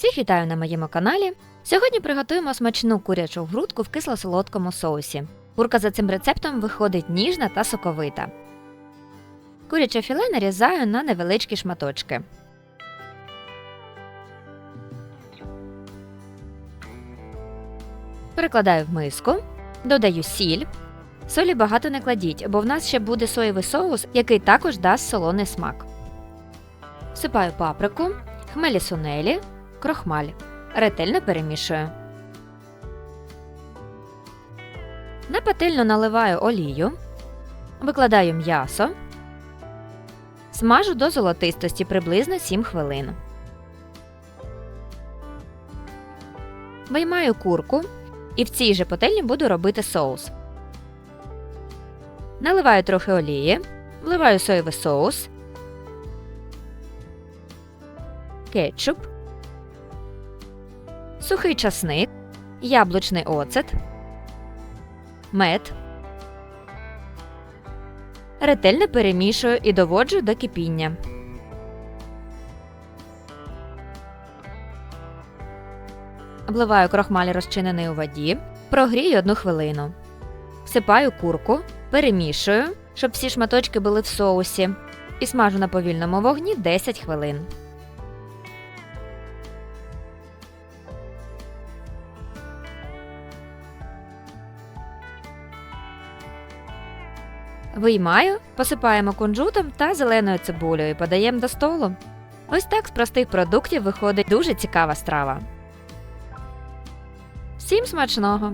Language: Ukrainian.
Всіх вітаю на моєму каналі. Сьогодні приготуємо смачну курячу грудку в кисло-солодкому соусі. Курка за цим рецептом виходить ніжна та соковита. Куряче філе нарізаю на невеличкі шматочки. Перекладаю в миску, додаю сіль. Солі багато не кладіть, бо в нас ще буде соєвий соус, який також дасть солоний смак. Всипаю паприку, хмелі сунелі, крохмаль. Ретельно перемішую. На пательню наливаю олію, викладаю м'ясо, смажу до золотистості приблизно 7 хвилин. Виймаю курку і в цій же пательні буду робити соус. Наливаю трохи олії, вливаю соєвий соус, кетчуп, сухий часник, яблучний оцет, мед. Ретельно перемішую і доводжу до кипіння. Вливаю крохмаль розчинений у воді, прогрію одну хвилину. Всипаю курку, перемішую, щоб всі шматочки були в соусі, і смажу на повільному вогні 10 хвилин. Виймаю, посипаємо кунжутом та зеленою цибулею і подаємо до столу. Ось так з простих продуктів виходить дуже цікава страва. Всім смачного!